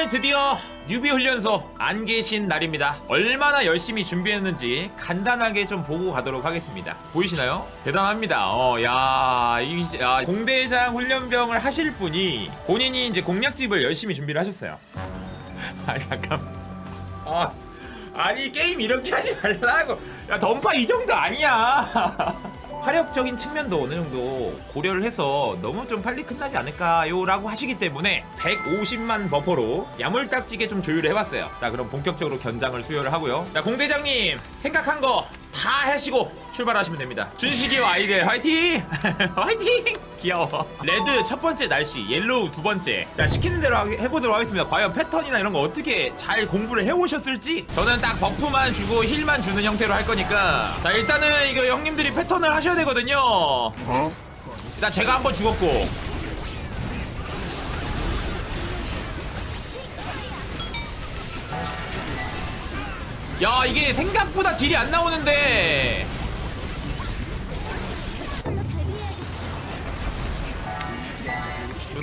오늘 드디어 뉴비 훈련소 안 계신 날입니다. 얼마나 열심히 준비했는지 간단하게 좀 보고 가도록 하겠습니다. 보이시나요? 대단합니다. 어, 야, 이, 야, 공대장 훈련병을 하실 분이 본인이 이제 공략집을 열심히 준비를 하셨어요. 아, 잠깐. 아, 아니 게임 이렇게 하지 말라고. 야, 던파 이 정도 아니야. 화력적인 측면도 어느 정도 고려를 해서 너무 좀 빨리 끝나지 않을까요? 라고 하시기 때문에 150만 버퍼로 야물딱지게 좀 조율을 해봤어요. 자, 그럼 본격적으로 견장을 수여를 하고요. 자, 공대장님, 생각한 거 다 하시고 출발하시면 됩니다. 준식이와 아이들 화이팅! 화이팅! 귀여워. 레드 첫 번째 날씨, 옐로우 두 번째. 자, 시키는 대로 하게- 해보도록 하겠습니다. 과연 패턴이나 이런 거 어떻게 잘 공부를 해오셨을지. 저는 딱 버프만 주고 힐만 주는 형태로 할 거니까. 자, 일단은 이거 형님들이 패턴을 하셔야 되거든요. 일단 제가 한 번 죽었고. 야, 이게 생각보다 딜이 안 나오는데.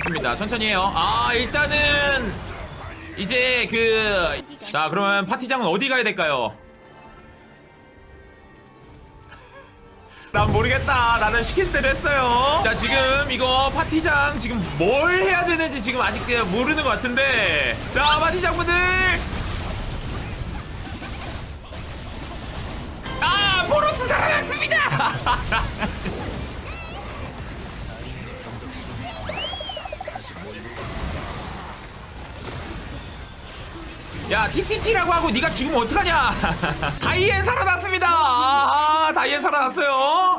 좋습니다. 천천히 해요. 아, 일단은 이제 그 자, 그러면 파티장은 어디 가야 될까요? 난 모르겠다. 나는 시킨 대로 했어요. 자, 지금 이거 파티장 지금 뭘 해야 되는지 지금 아직 모르는 것 같은데. 자, 파티장 분들. 아, 포로스 살아났습니다. 야 TTT라고 하고 네가 죽으면 어떡하냐? 다이앤 살아났습니다. 아 다이앤 살아났어요.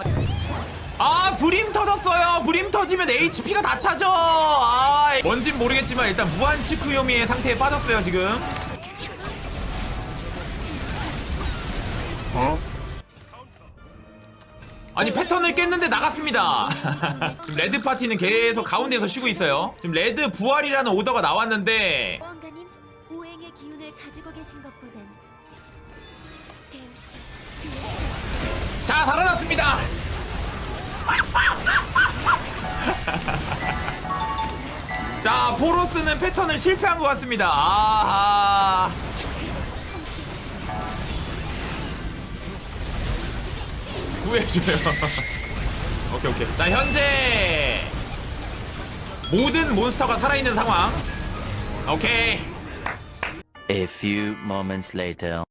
아 브림 터졌어요. 브림 터지면 HP가 다 차죠. 아 뭔진 모르겠지만 일단 무한 치쿠요미의 상태에 빠졌어요 지금. 아니 패턴을 깼는데 나갔습니다. 지금 레드 파티는 계속 가운데서 쉬고 있어요. 지금 레드 부활이라는 오더가 나왔는데 가지고 계신 것보단 자 살아났습니다. 자 포로스는 패턴을 실패한 것 같습니다. 아하. 구해줘요. 오케이 오케이. 자 현재 모든 몬스터가 살아있는 상황. 오케이 A few moments later.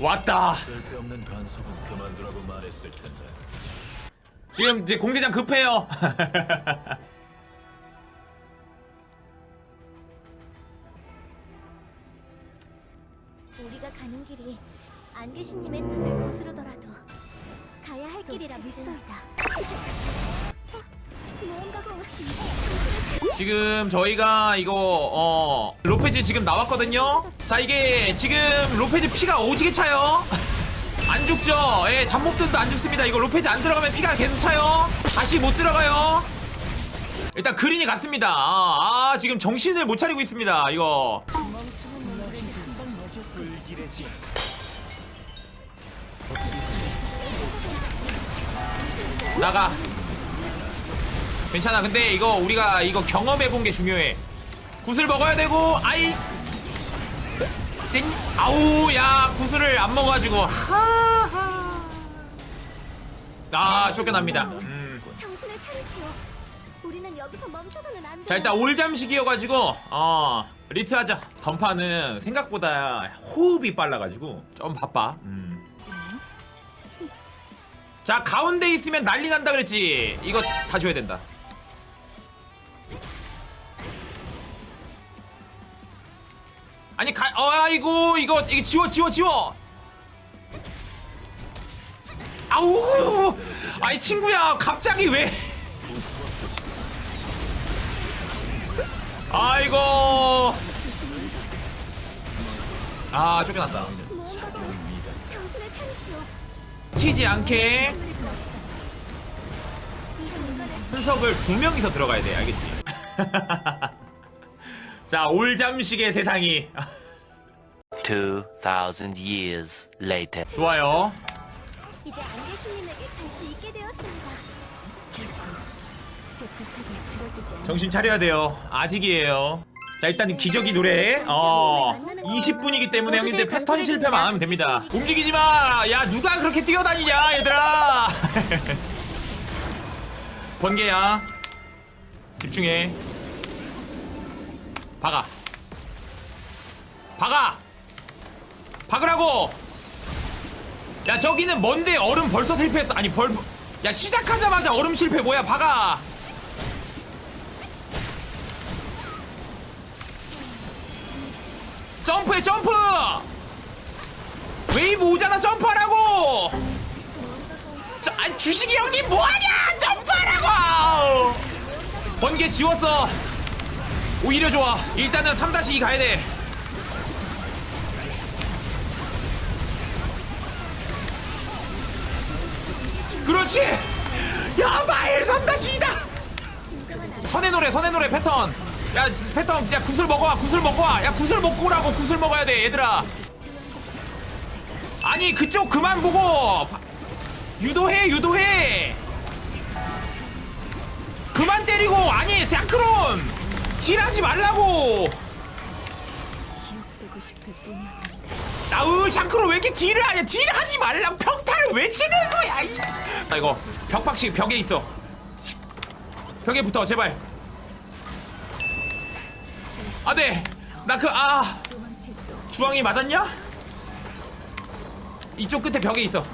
왔다 쓸데없는 간섭은 그만두라고 말했을 텐데. 지금 이제 공대장 급해요 우리가 가는 길이 안계신님의 뜻을 거스르더라도 가야 할 길이라 믿습니다. 지금 저희가 이거 어 로페즈 지금 나왔거든요. 자 이게 지금 로페즈 피가 오지게 차요. 안 죽죠? 예, 잡목들도 안 죽습니다. 이거 로페즈 안 들어가면 피가 계속 차요. 다시 못 들어가요. 일단 그린이 갔습니다. 아, 아, 지금 정신을 못 차리고 있습니다. 이거 나가. 괜찮아. 근데 이거 우리가 이거 경험해 본 게 중요해. 구슬 먹어야 되고 아이 땡 아우 야 구슬을 안 먹어가지고 하하 아 쫓겨납니다. 음. 정신을 차리시오. 우리는 여기서 멈춰서는 안 돼. 자 일단 올잠식이어가지고 어 리트하자. 던파는 생각보다 호흡이 빨라가지고 좀 바빠. 음. 자 가운데 있으면 난리 난다 그랬지. 이거 다 줘야 된다. 아니 가 어, 아이고 이거 이거 지워 지워 지워. 아우 아이 친구야 갑자기 왜? 아이고 아 쫓겨났다. 치지 않게 분석을 두 명이서 들어가야 돼 알겠지? 자 올잠식의 세상이. 2,000 years later. 좋아요. 이제 안계신님에게 갈 수 있게 되었습니다. 제 부탁을 들어주지 않 정신 차려야 돼요. 아직이에요. 자 일단 기저귀 노래. 어 20분이기 때문에 형님들 패턴 실패만 안 하면 됩니다. 움직이지 마야 누가 그렇게 뛰어다니냐 얘들아! 번개야. 집중해 박아. 박아! 박으라고! 야 저기는 뭔데 얼음 벌써 실패했어? 아니 벌 야 시작하자마자 얼음 실패 뭐야? 박아! 점프해 점프! 웨이브 오잖아 점프하라고! 저, 아, 주식이 형님 뭐하냐! 점프하라고! 번개 지웠어 오히려 좋아. 일단은 3-2 가야돼. 그렇지! 야 마일 3-2다 선의 노래 선의 노래 패턴. 야 패턴 야 구슬 먹어와 구슬 먹어와. 야 구슬 먹고 오라고 구슬 먹어야 돼 얘들아. 아니 그쪽 그만 보고. 바- 유도해 유도해. 그만 때리고. 아니 샤크론 딜하지 말라고. 나으 샤크론 왜 이렇게 딜을 하냐 딜하지 말라고 평타를 왜 치는 거야 이. 나 이거 벽박식 벽에 있어 벽에 붙어 제발 아 네 나 그 아. 주황이 맞았냐? 이쪽 끝에 벽에 있어.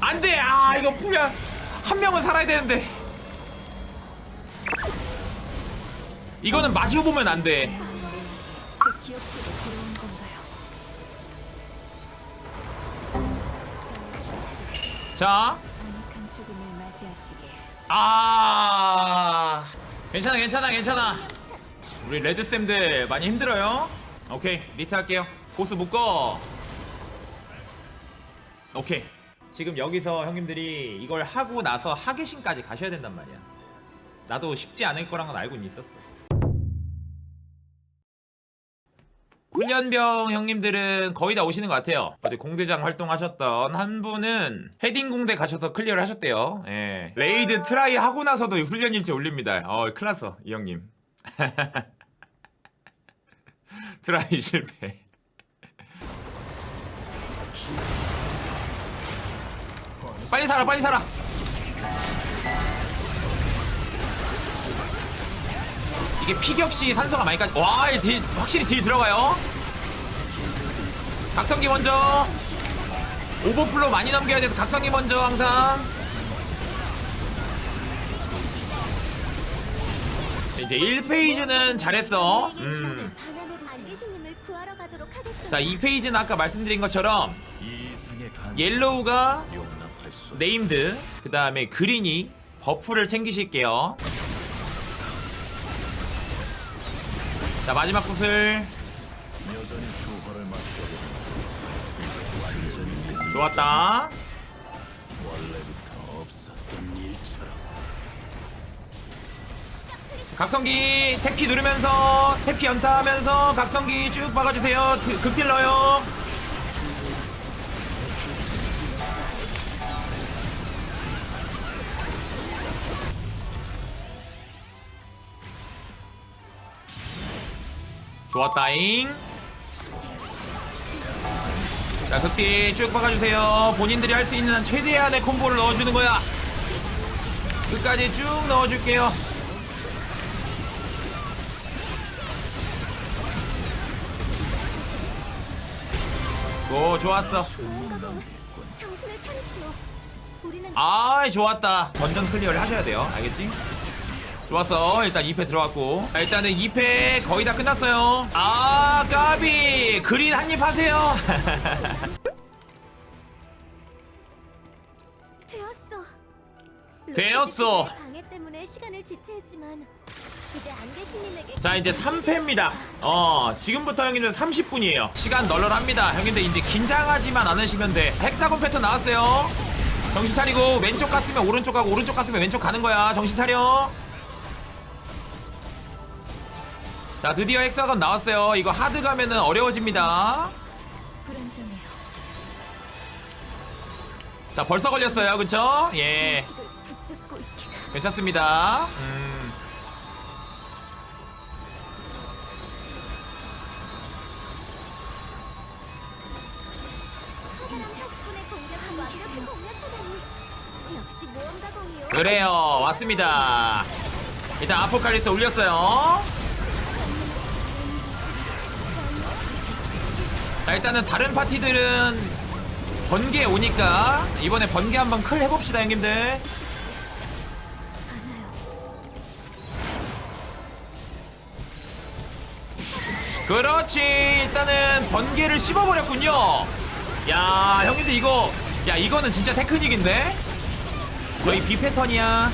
안 돼! 아, 이거 풀면 한 명은 살아야 되는데. 이거는 마주 보면 안 돼. 자. 아, 괜찮아, 괜찮아, 괜찮아. 우리 레드 쌤들 많이 힘들어요. 오케이, 리트 할게요. 고스 묶어. 오케이. 지금 여기서 형님들이 이걸 하고 나서 하계신까지 가셔야 된단 말이야. 나도 쉽지 않을 거란 건 알고는 있었어. 훈련병 형님들은 거의 다 오시는 것 같아요. 어제 공대장 활동하셨던 한 분은 헤딩 공대 가셔서 클리어를 하셨대요. 예. 레이드 트라이 하고 나서도 훈련 일지 올립니다. 어, 큰일 났어, 이 형님. 트라이 실패. 빨리 살아, 빨리 살아. 이게 피격시 산소가 많이 까지. 와, 이 딜, 확실히 딜 들어가요. 각성기 먼저. 오버플로 많이 넘겨야 돼서 각성기 먼저 항상. 이제 1페이지는 잘했어. 음. 자, 2페이지는 아까 말씀드린 것처럼 옐로우가 네임드, 그 다음에 그린이 버프를 챙기실게요. 자, 마지막 미스 좋았다. 각성기 태피 누르면서 태피 연타하면서 각성기 쭉 박아주세요. 드- 극딜러요. 좋았다잉. 자, 극딜 쭉 박아주세요. 본인들이 할 수 있는 한 최대한의 콤보를 넣어주는 거야. 끝까지 쭉 넣어줄게요. 오 좋았어 아 좋았다 던전 클리어를 하셔야 돼요 알겠지? 좋았어. 일단 2패 들어갔고. 자, 일단은 2패 거의 다 끝났어요. 아 까비. 그린 한입 하세요. 되었어. 되었어. 방해 때문에 시간을 지체했지만 이제 안개신님에게 자 이제 3패입니다. 어 지금부터 형님들 30분이에요. 시간 널널합니다. 형님들 이제 긴장하지만 않으시면 돼. 헥사곤 패턴 나왔어요. 정신 차리고 왼쪽 갔으면 오른쪽 가고 오른쪽 갔으면 왼쪽 가는 거야. 정신 차려 자 드디어 헥사건 나왔어요. 이거 하드 가면은 어려워집니다. 자 벌써 걸렸어요. 그쵸? 예. 괜찮습니다. 음. 그래요. 왔습니다. 일단 아포칼리스 올렸어요. 자 일단은 다른 파티들은 번개 오니까 이번에 번개 한번 클 해봅시다 형님들 그렇지 일단은 번개를 씹어버렸군요 야 형님들 이거 야 이거는 진짜 테크닉인데 저희 B 패턴이야.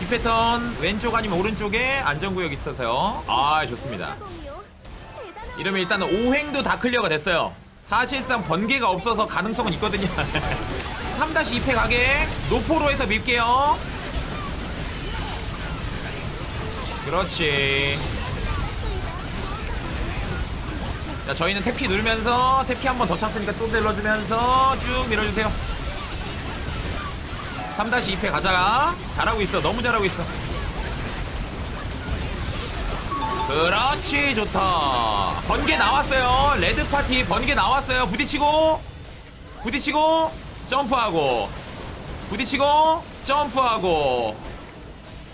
B 패턴 왼쪽 아니면 오른쪽에 안전구역 있어서요. 아 좋습니다. 이러면 일단은 5횡도 다 클리어가 됐어요. 사실상 번개가 없어서 가능성은 있거든요. 3-2패 가게 노포로에서 밀게요. 그렇지. 자 저희는 태피 누르면서 태피 한번 더 찼으니까 또 눌러주면서 쭉 밀어주세요. 3-2패 가자. 잘하고 있어. 너무 잘하고 있어. 그렇지 좋다. 번개 나왔어요. 레드 파티 번개 나왔어요. 부딪히고 부딪히고 점프하고 부딪히고 점프하고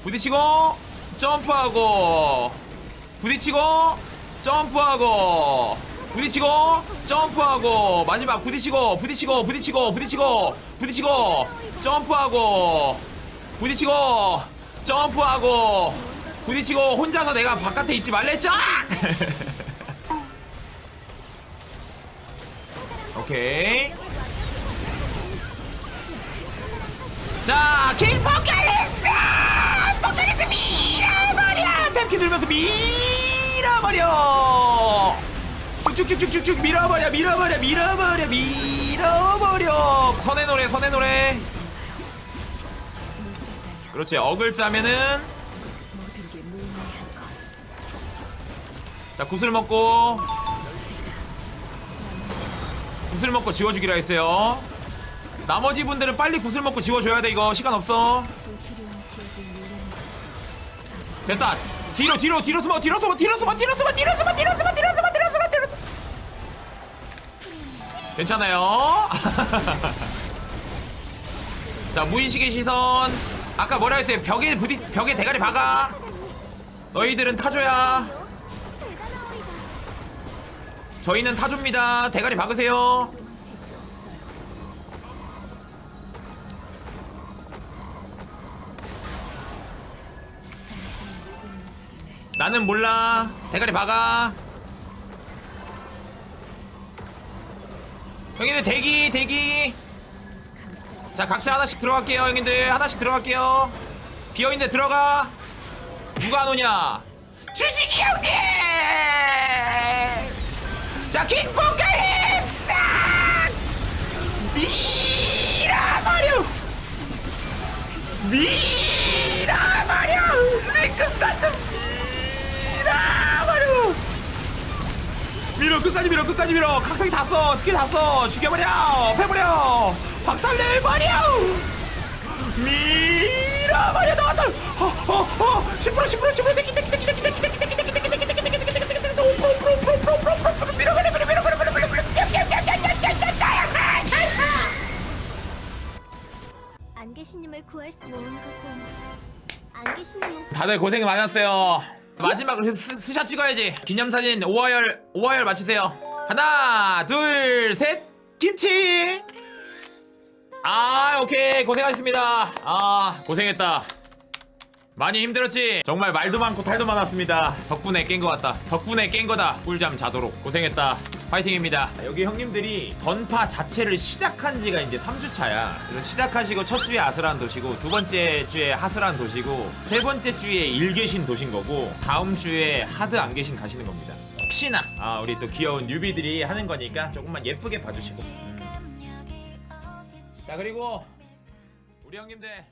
부딪히고 점프하고 부딪히고 점프하고 부딪히고 점프하고 마지막 부딪히고 부딪히고 부딪히고 부딪히고 부딪히고 점프하고 부딪히고 점프하고 부딪히고 혼자서 내가 바깥에 있지 말랬죠? 오케이. 자 킹 포칼리스 포칼리스 밀어버려! 탭키 들면서 밀어버려! 쭉쭉쭉쭉쭉 밀어버려 밀어버려 밀어버려 밀어버려! 선의 노래 선의 노래. 그렇지 어글 짜면은 자 구슬 먹고. 구슬 먹고 지워주기로 했어요. 나머지 분들은 빨리 구슬 먹고 지워줘야 돼 이거. 시간 없어. 됐다. 뒤로 뒤로 뒤로 숨어 뒤로 숨어 뒤로 숨어 뒤로 숨어 뒤로 숨어 뒤로 숨어 뒤로 숨어 뒤로 숨어 뒤로 숨어. 괜찮아요. 자 무의식의 시선. 아까 뭐라 했어요? 벽에 부딪 벽에 대가리 박아. 너희들은 타줘야. 저희는 타줍니다. 대가리 박으세요. 나는 몰라. 대가리 박아. 형님들 대기 대기. 자 각자 하나씩 들어갈게요 형님들 하나씩 들어갈게요. 비어있는데 들어가. 누가 안 오냐? 주식이 형님. 자, 킹포칼립스! 밀어버려! 밀어버려! 랭크 스타트 밀어버려! 밀어, 끝까지 밀어, 끝까지 밀어! 각성이 다 써! 스킬 다 써! 죽여버려! 패버려! 박살내버려! 밀어버려! 나왔다! 어, 어, 어! 10% 10% 10% 대기 대기 대기 대기 대기 대기 대기 대기 대기 대기 대기 대기 대기 대기 대기 대기 대기 오프로 오프로 오프로 오프로 오프로 오프로 밀어버려 다들 고생 많았어요. 마지막으로 스, 스샷 찍어야지. 기념사진 5화열 5화열 맞추세요. 하나, 둘, 셋. 김치. 아, 오케이. 고생하셨습니다. 아, 고생했다. 많이 힘들었지? 정말 말도 많고 탈도 많았습니다. 덕분에 깬것 같다. 덕분에 깬 거다. 꿀잠 자도록. 고생했다. 파이팅입니다. 여기 형님들이 던파 자체를 시작한 지가 이제 3주 차야. 그래서 시작하시고 첫 주에 아슬한 도시고 두 번째 주에 하슬한 도시고 세 번째 주에 일 계신 도신 거고 다음 주에 하드 안 계신 가시는 겁니다. 혹시나 아, 우리 또 귀여운 뉴비들이 하는 거니까 조금만 예쁘게 봐주시고. 음. 자 그리고 우리 형님들